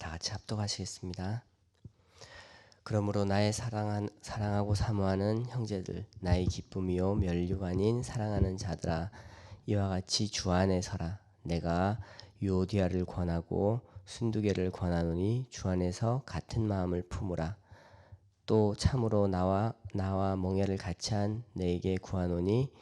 다 같이 합독하시겠습니다. 그러므로 나의 사랑한, 사랑하고 사모하는 형제들, 나의 기쁨이요 멸류가 아닌 사랑하는 자들아, 이와 같이 주 안에 서라. 내가 유오디아를 권하고 순두개를 권하노니 주 안에서 같은 마음을 품으라. 또 참으로 나와 나와 몽야를 같이 한 내게 구하노니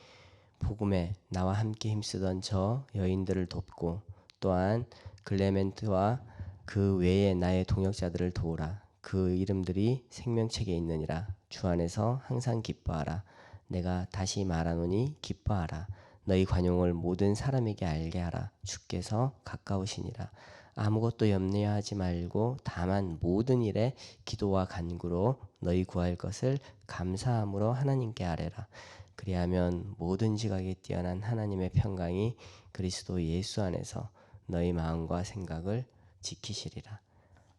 복음에 나와 함께 힘쓰던 저 여인들을 돕고 또한 글레멘트와 그 외에 나의 동역자들을 도우라. 그 이름들이 생명책에 있느니라. 주 안에서 항상 기뻐하라. 내가 다시 말하노니 기뻐하라. 너희 관용을 모든 사람에게 알게 하라. 주께서 가까우시니라. 아무것도 염려하지 말고 다만 모든 일에 기도와 간구로 너희 구할 것을 감사함으로 하나님께 아뢰라. 그리하면 모든 지각에 뛰어난 하나님의 평강이 그리스도 예수 안에서 너희 마음과 생각을 지키시리라.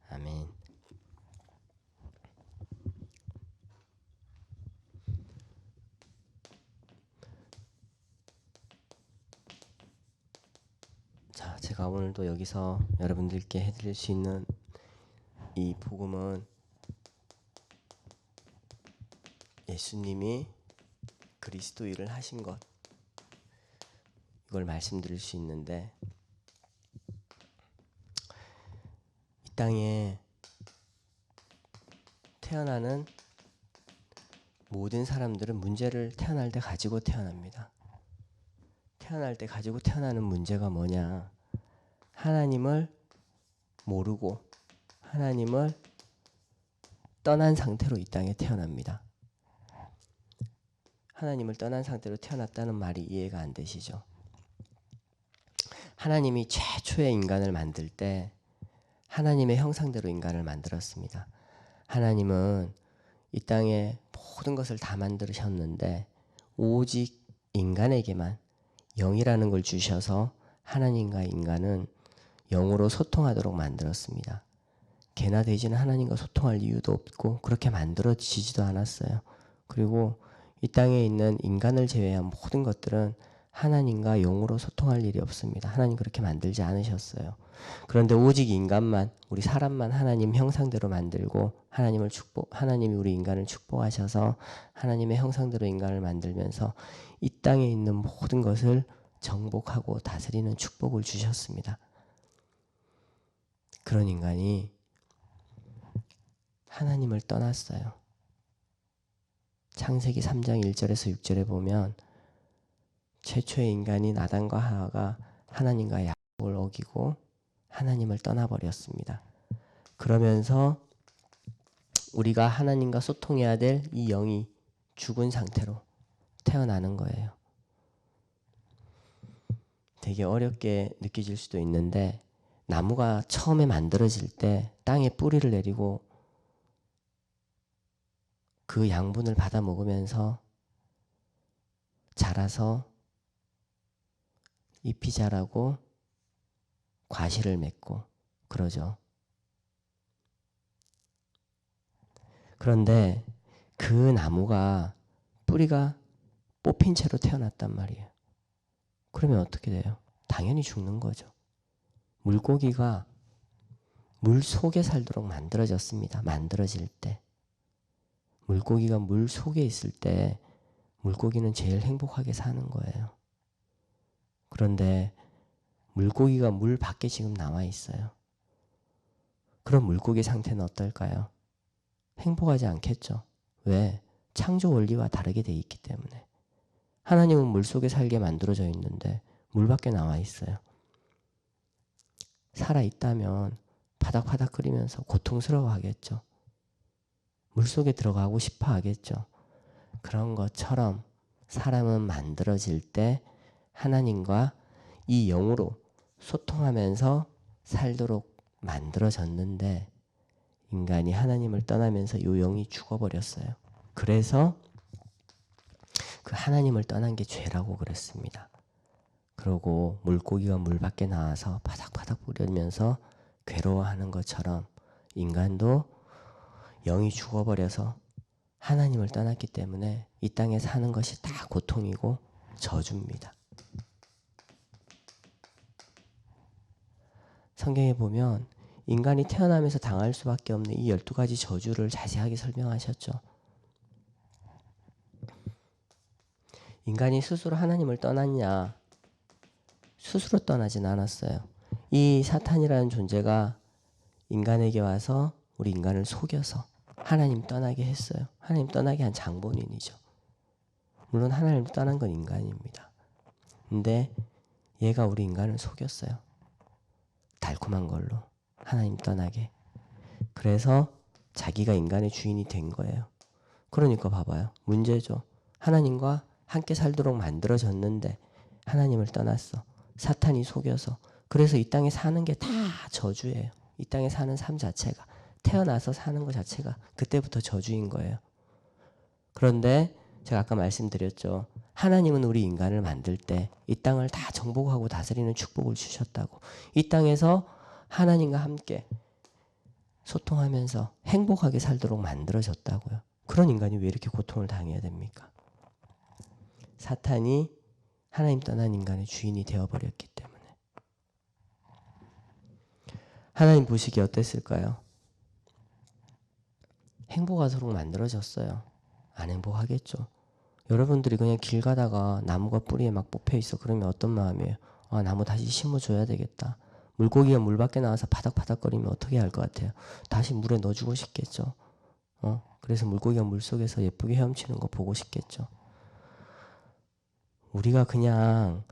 아멘. 자, 제가 오늘도 여기서 여러분들께 해드릴 수 있는 이 복음은 예수님이 그리스도 일을 하신 것 이걸 말씀드릴 수 있는데 땅에 태어나는 모든 사람들은 문제를 태어날 때 가지고 태어납니다. 태어날 때 가지고 태어나는 문제가 뭐냐? 하나님을 모르고 하나님을 떠난 상태로 이 땅에 태어납니다. 하나님을 떠난 상태로 태어났다는 말이 이해가 안 되시죠? 하나님이 최초의 인간을 만들 때 하나님의 형상대로 인간을 만들었습니다. 하나님은 이 땅에 모든 것을 다 만드셨는데 오직 인간에게만 영이라는 걸 주셔서 하나님과 인간은 영으로 소통하도록 만들었습니다. 개나 돼지는 하나님과 소통할 이유도 없고 그렇게 만들어지지도 않았어요. 그리고 이 땅에 있는 인간을 제외한 모든 것들은 하나님과 영으로 소통할 일이 없습니다. 하나님 그렇게 만들지 않으셨어요. 그런데 오직 인간만 우리 사람만 하나님 형상대로 만들고 하나님을 축복 하나님이 우리 인간을 축복하셔서 하나님의 형상대로 인간을 만들면서 이 땅에 있는 모든 것을 정복하고 다스리는 축복을 주셨습니다. 그런 인간이 하나님을 떠났어요. 창세기 3장 1절에서 6절에 보면 최초의 인간인 아담과 하와가 하나님과 약속을 어기고 하나님을 떠나버렸습니다. 그러면서 우리가 하나님과 소통해야 될 이 영이 죽은 상태로 태어나는 거예요. 되게 어렵게 느껴질 수도 있는데 나무가 처음에 만들어질 때 땅에 뿌리를 내리고 그 양분을 받아 먹으면서 자라서 잎이 자라고 과실을 맺고 그러죠. 그런데 그 나무가 뿌리가 뽑힌 채로 태어났단 말이에요. 그러면 어떻게 돼요? 당연히 죽는 거죠. 물고기가 물 속에 살도록 만들어졌습니다. 만들어질 때. 물고기가 물 속에 있을 때 물고기는 제일 행복하게 사는 거예요. 그런데 물고기가 물 밖에 지금 나와 있어요. 그럼 물고기 상태는 어떨까요? 행복하지 않겠죠. 왜? 창조 원리와 다르게 돼 있기 때문에. 하나님은 물 속에 살게 만들어져 있는데 물 밖에 나와 있어요. 살아 있다면 바닥바닥 끓이면서 고통스러워 하겠죠. 물 속에 들어가고 싶어 하겠죠. 그런 것처럼 사람은 만들어질 때 하나님과 이 영으로 소통하면서 살도록 만들어졌는데 인간이 하나님을 떠나면서 이 영이 죽어버렸어요. 그래서 그 하나님을 떠난 게 죄라고 그랬습니다. 그러고 물고기가 물 밖에 나와서 바닥바닥 뿌리면서 괴로워하는 것처럼 인간도 영이 죽어버려서 하나님을 떠났기 때문에 이 땅에 사는 것이 다 고통이고 저주입니다. 성경에 보면 인간이 태어나면서 당할 수밖에 없는 이 12가지 저주를 자세하게 설명하셨죠. 인간이 스스로 하나님을 떠났냐? 스스로 떠나진 않았어요. 이 사탄이라는 존재가 인간에게 와서 우리 인간을 속여서 하나님 떠나게 했어요. 하나님 떠나게 한 장본인이죠. 물론 하나님 떠난 건 인간입니다. 근데 얘가 우리 인간을 속였어요. 달콤한 걸로 하나님 떠나게. 그래서 자기가 인간의 주인이 된 거예요. 그러니까 봐봐요. 문제죠. 하나님과 함께 살도록 만들어졌는데 하나님을 떠났어. 사탄이 속여서. 그래서 이 땅에 사는 게 다 저주예요. 이 땅에 사는 삶 자체가 태어나서 사는 것 자체가 그때부터 저주인 거예요. 그런데 제가 아까 말씀드렸죠. 하나님은 우리 인간을 만들 때 이 땅을 다 정복하고 다스리는 축복을 주셨다고. 이 땅에서 하나님과 함께 소통하면서 행복하게 살도록 만들어졌다고요. 그런 인간이 왜 이렇게 고통을 당해야 됩니까? 사탄이 하나님 떠난 인간의 주인이 되어버렸기 때문에. 하나님 보시기 어땠을까요? 행복하도록 만들어졌어요. 안 행복하겠죠. 여러분들이 그냥 길 가다가 나무가 뿌리에 막 뽑혀 있어. 그러면 어떤 마음이에요? 아, 나무 다시 심어줘야 되겠다. 물고기가 물 밖에 나와서 바닥바닥거리면 어떻게 할 것 같아요? 다시 물에 넣어주고 싶겠죠. 어? 그래서 물고기가 물 속에서 예쁘게 헤엄치는 거 보고 싶겠죠. 우리가 그냥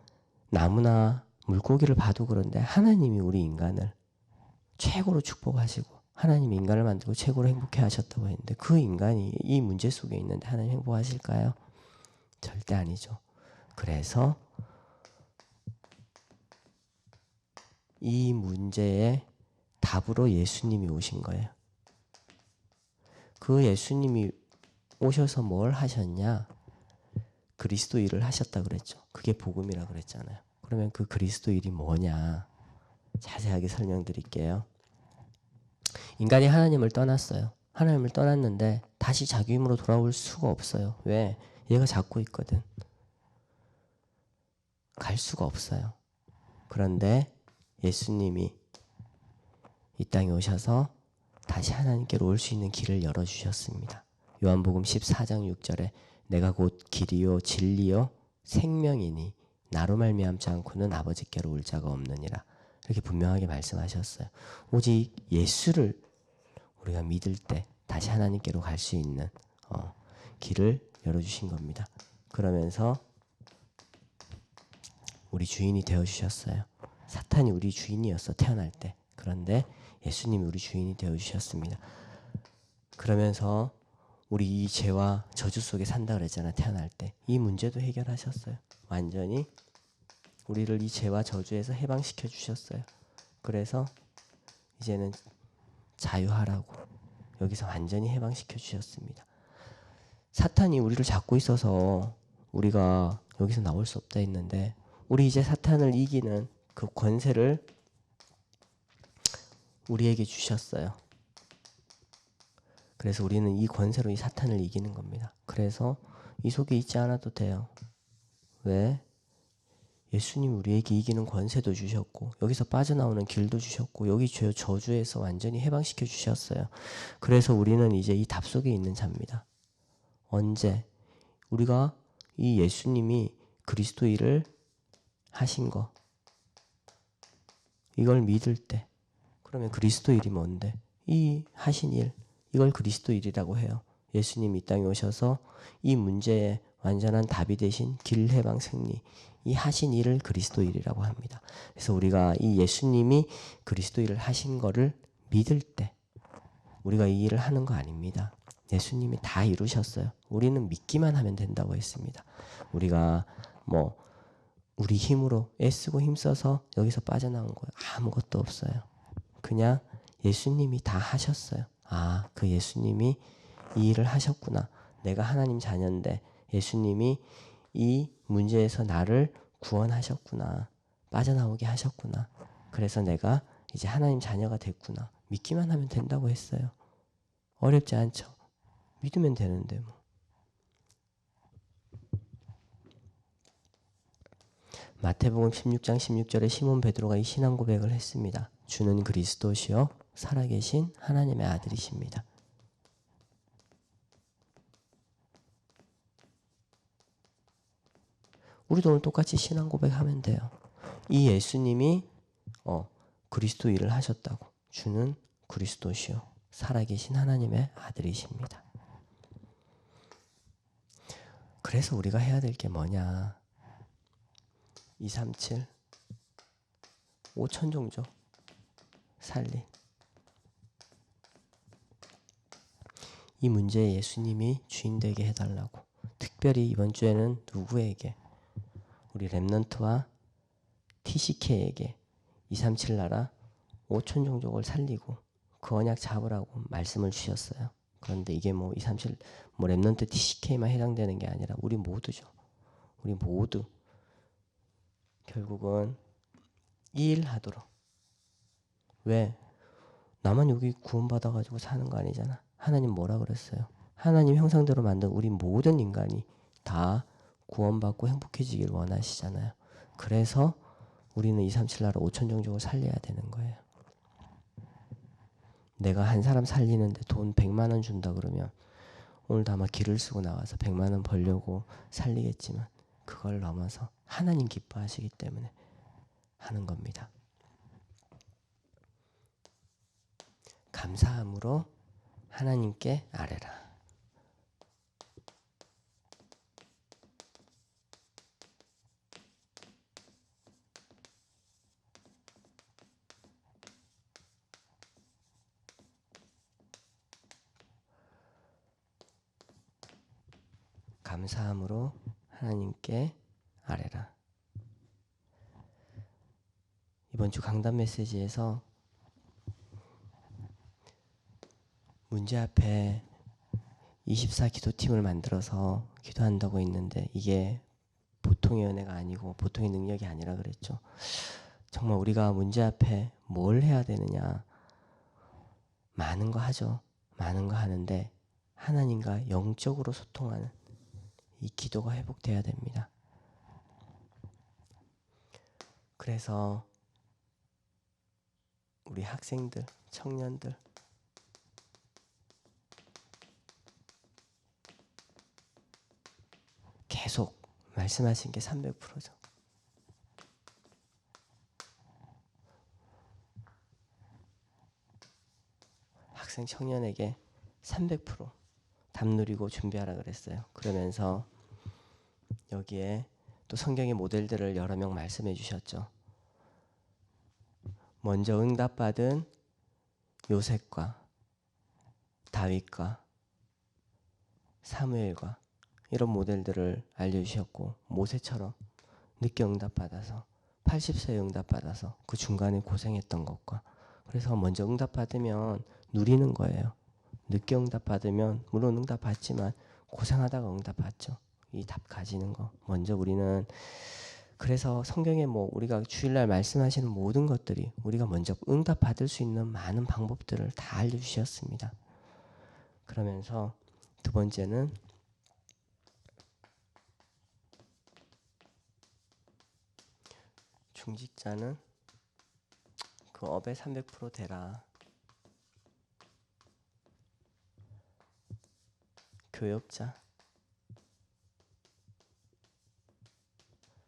나무나 물고기를 봐도 그런데 하나님이 우리 인간을 최고로 축복하시고 하나님이 인간을 만들고 최고로 행복해 하셨다고 했는데 그 인간이 이 문제 속에 있는데 하나님 행복하실까요? 절대 아니죠. 그래서 이 문제의 답으로 예수님이 오신 거예요. 그 예수님이 오셔서 뭘 하셨냐? 그리스도 일을 하셨다 그랬죠. 그게 복음이라 그랬잖아요. 그러면 그 그리스도 일이 뭐냐? 자세하게 설명드릴게요. 인간이 하나님을 떠났어요. 하나님을 떠났는데 다시 자기 힘으로 돌아올 수가 없어요. 왜? 얘가 잡고 있거든. 갈 수가 없어요. 그런데 예수님이 이 땅에 오셔서 다시 하나님께로 올 수 있는 길을 열어 주셨습니다. 요한복음 14장 6절에 내가 곧 길이요 진리요 생명이니 나로 말미암지 않고는 아버지께로 올 자가 없느니라. 이렇게 분명하게 말씀하셨어요. 오직 예수를 우리가 믿을 때 다시 하나님께로 갈 수 있는 어, 길을 열어주신 겁니다. 그러면서 우리 주인이 되어 주셨어요. 사탄이 우리 주인이었어 태어날 때. 그런데 예수님이 우리 주인이 되어 주셨습니다. 그러면서 우리 이 죄와 저주 속에 산다 그랬잖아 태어날 때. 이 문제도 해결하셨어요. 완전히 우리를 이 죄와 저주에서 해방시켜 주셨어요. 그래서 이제는 자유하라고 여기서 완전히 해방시켜 주셨습니다. 사탄이 우리를 잡고 있어서 우리가 여기서 나올 수 없다 했는데 우리 이제 사탄을 이기는 그 권세를 우리에게 주셨어요. 그래서 우리는 이 권세로 이 사탄을 이기는 겁니다. 그래서 이 속에 있지 않아도 돼요. 왜? 예수님 우리에게 이기는 권세도 주셨고 여기서 빠져나오는 길도 주셨고 여기 죄 저주에서 완전히 해방시켜 주셨어요. 그래서 우리는 이제 이 답 속에 있는 자입니다. 언제 우리가 이 예수님이 그리스도 일을 하신 거 이걸 믿을 때 그러면 그리스도 일이 뭔데? 이 하신 일 이걸 그리스도 일이라고 해요. 예수님 이 땅에 오셔서 이 문제에 완전한 답이 되신 길 해방 승리 이 하신 일을 그리스도 일이라고 합니다. 그래서 우리가 이 예수님이 그리스도 일을 하신 거를 믿을 때 우리가 이 일을 하는 거 아닙니다. 예수님이 다 이루셨어요. 우리는 믿기만 하면 된다고 했습니다. 우리가 뭐 우리 힘으로 애쓰고 힘써서 여기서 빠져나온 거예요. 아무것도 없어요. 그냥 예수님이 다 하셨어요. 아, 그 예수님이 이 일을 하셨구나. 내가 하나님 자녀인데 예수님이 이 문제에서 나를 구원하셨구나. 빠져나오게 하셨구나. 그래서 내가 이제 하나님 자녀가 됐구나. 믿기만 하면 된다고 했어요. 어렵지 않죠. 믿으면 되는데 뭐. 마태복음 16장 16절에 시몬 베드로가 이 신앙 고백을 했습니다. 주는 그리스도시요 살아계신 하나님의 아들이십니다. 우리도 오늘 똑같이 신앙 고백하면 돼요. 이 예수님이 어, 그리스도 일을 하셨다고. 주는 그리스도시요 살아계신 하나님의 아들이십니다. 그래서 우리가 해야 될 게 뭐냐? 237 5천 종족 살린 이 문제에 예수님이 주인 되게 해달라고 특별히 이번 주에는 누구에게 우리 랩넌트와 TCK에게 237 나라 5천 종족을 살리고 그 언약 잡으라고 말씀을 주셨어요. 그런데 이게 뭐 237, 뭐 랩넌트 TCK만 해당되는 게 아니라 우리 모두죠. 우리 모두 결국은 이일 하도록. 왜? 나만 여기 구원받아가지고 사는 거 아니잖아. 하나님 뭐라 그랬어요? 하나님 형상대로 만든 우리 모든 인간이 다 구원받고 행복해지길 원하시잖아요. 그래서 우리는 237 나라 5천 종족을 살려야 되는 거예요. 내가 한 사람 살리는데 돈 100만 원 준다 그러면 오늘도 아마 길을 쓰고 나와서 100만 원 벌려고 살리겠지만 그걸 넘어서 하나님 기뻐하시기 때문에 하는 겁니다. 감사함으로 하나님께 아뢰라. 감사함으로 하나님께 아뢰라. 이번 주 강단 메시지에서 문제 앞에 24 기도팀을 만들어서 기도한다고 했는데 이게 보통의 은혜가 아니고 보통의 능력이 아니라 그랬죠. 정말 우리가 문제 앞에 뭘 해야 되느냐. 많은 거 하죠. 많은 거 하는데 하나님과 영적으로 소통하는 이 기도가 회복돼야 됩니다. 그래서 우리 학생들, 청년들 계속 말씀하신 게 300%죠. 학생 청년에게 300% 답 누리고 준비하라 그랬어요. 그러면서 여기에 또 성경의 모델들을 여러 명 말씀해 주셨죠. 먼저 응답받은 요셉과 다윗과 사무엘과 이런 모델들을 알려주셨고 모세처럼 늦게 응답받아서 80세에 응답받아서 그 중간에 고생했던 것과 그래서 먼저 응답받으면 누리는 거예요. 늦게 응답 받으면 물론 응답 받지만 고생하다가 응답 받죠. 이 답 가지는 거. 먼저 우리는 그래서 성경에 뭐 우리가 주일날 말씀하시는 모든 것들이 우리가 먼저 응답 받을 수 있는 많은 방법들을 다 알려주셨습니다. 그러면서 두 번째는 중직자는 그 업에 300% 되라. 교역자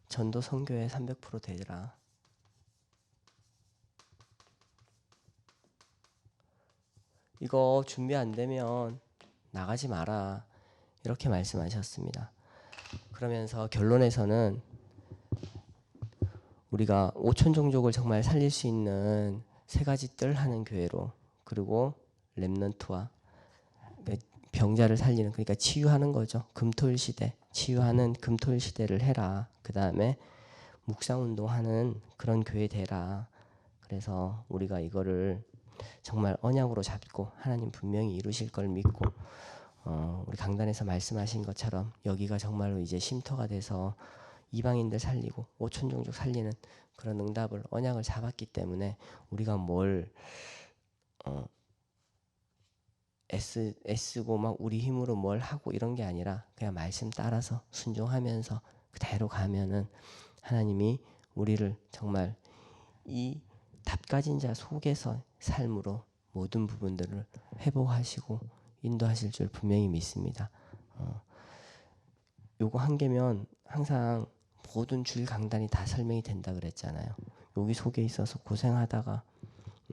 전도 선교에 300% 되라. 이거 준비 안 되면 나가지 마라. 이렇게 말씀하셨습니다. 그러면서 결론에서는 우리가 5천 종족을 정말 살릴 수 있는 세 가지 뜰 하는 교회로 그리고 렘넌트와 병자를 살리는 그러니까 치유하는 거죠. 금토일 시대 치유하는 금토일 시대를 해라. 그 다음에 묵상 운동하는 그런 교회 되라. 그래서 우리가 이거를 정말 언약으로 잡고 하나님 분명히 이루실 걸 믿고 어, 우리 강단에서 말씀하신 것처럼 여기가 정말로 이제 쉼터가 돼서 이방인들 살리고 오천 종족 살리는 그런 응답을 언약을 잡았기 때문에 우리가 뭘 어, 애쓰, 애쓰고 막 우리 힘으로 뭘 하고 이런 게 아니라 그냥 말씀 따라서 순종하면서 그대로 가면은 하나님이 우리를 정말 이 답가진 자 속에서 삶으로 모든 부분들을 회복하시고 인도하실 줄 분명히 믿습니다. 어, 요거 한 개면 항상 모든 줄 강단이 다 설명이 된다 그랬잖아요. 여기 속에 있어서 고생하다가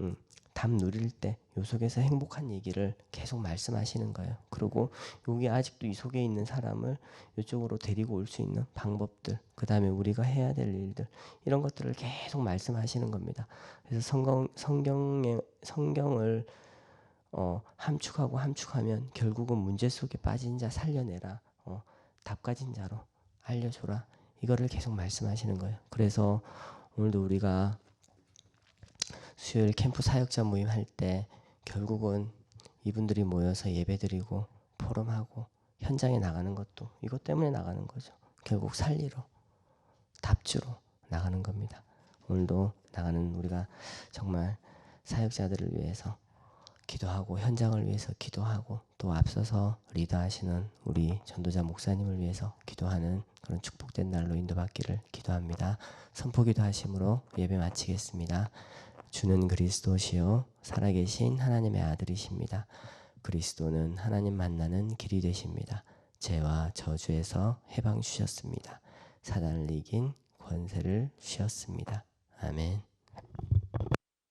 음, 답 누릴 때 요 속에서 행복한 얘기를 계속 말씀하시는 거예요. 그리고 여기 아직도 이 속에 있는 사람을 이쪽으로 데리고 올 수 있는 방법들, 그 다음에 우리가 해야 될 일들 이런 것들을 계속 말씀하시는 겁니다. 그래서 성경 성경에 성경을 어, 함축하고 함축하면 결국은 문제 속에 빠진 자 살려내라, 어, 답 가진 자로 알려줘라. 이거를 계속 말씀하시는 거예요. 그래서 오늘도 우리가 수요일 캠프 사역자 모임 할 때 결국은 이분들이 모여서 예배드리고 포럼하고 현장에 나가는 것도 이것 때문에 나가는 거죠. 결국 살리러 답주로 나가는 겁니다. 오늘도 나가는 우리가 정말 사역자들을 위해서 기도하고 현장을 위해서 기도하고 또 앞서서 리더하시는 우리 전도자 목사님을 위해서 기도하는 그런 축복된 날로 인도받기를 기도합니다. 선포기도 하심으로 예배 마치겠습니다. 주는 그리스도시요 살아계신 하나님의 아들이십니다. 그리스도는 하나님 만나는 길이 되십니다. 죄와 저주에서 해방 주셨습니다. 사단을 이긴 권세를 주셨습니다. 아멘.